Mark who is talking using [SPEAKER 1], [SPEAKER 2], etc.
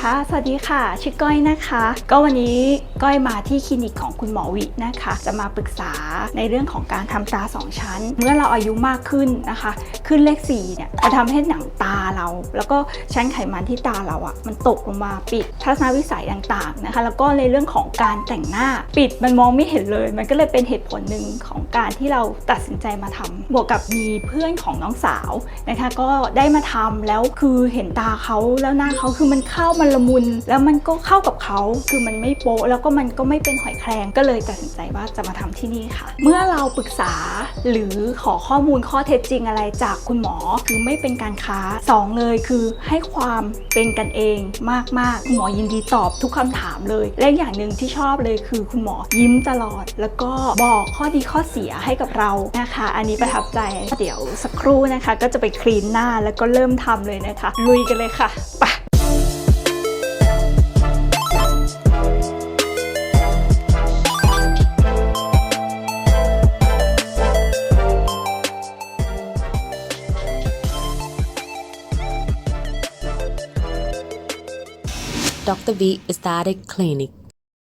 [SPEAKER 1] ค่ะ สวัสดีค่ะ ชื่อก้อยนะคะ ก็วันนี้ก้อยมาที่คลินิกของคุณหมอวินะคะ จะมาปรึกษาในเรื่องของการทำตาสองชั้น เมื่อเราอายุมากขึ้นนะคะ ขึ้นเลข4เนี่ยจะทำให้หนังตาเรา แล้วก็ชั้นไขมันที่ตาเราอะ่ะมันตกลงมาปิดทัศนวิสัยต่างๆนะคะ แล้วก็ในเรื่องของการแต่งหน้าปิดมันมองไม่เห็นเลย มันก็เลยเป็นเหตุผลหนึ่งของการที่เราตัดสินใจมาทำบวกกับมีเพื่อนของน้องสาวนะคะ ก็ได้มาทำแล้วคือเห็นตาเขาแล้วหน้าเขาคือมันเข้ามันละมุนแล้วมันก็เข้ากับเขาคือมันไม่โป๊ะแล้วก็็มันก็ไม่เป็นหอยแครงก็เลยตัดสินใจว่าจะมาทำที่นี่ค่ะ เมื่อเราปรึกษาหรือขอข้อมูลข้อเท็จจริงอะไรจากคุณหมอคือไม่เป็นการค้าสองเลยคือให้ความเป็นกันเองมากๆคุณหมอยินดีตอบทุกคำถามเลย และอย่างหนึ่งที่ชอบเลยคือคุณหมอยิ้มตลอด แล้วก็บอกข้อดีข้อเสียให้กับเรานะคะ อันนี้ประทับใจเดี๋ยวสักครู่นะคะ ก็จะไปคลีนหน้าแล้วก็เริ่มทำเลยนะคะลุยกันเลยค่ะ
[SPEAKER 2] Dr. V Aesthetic Clinic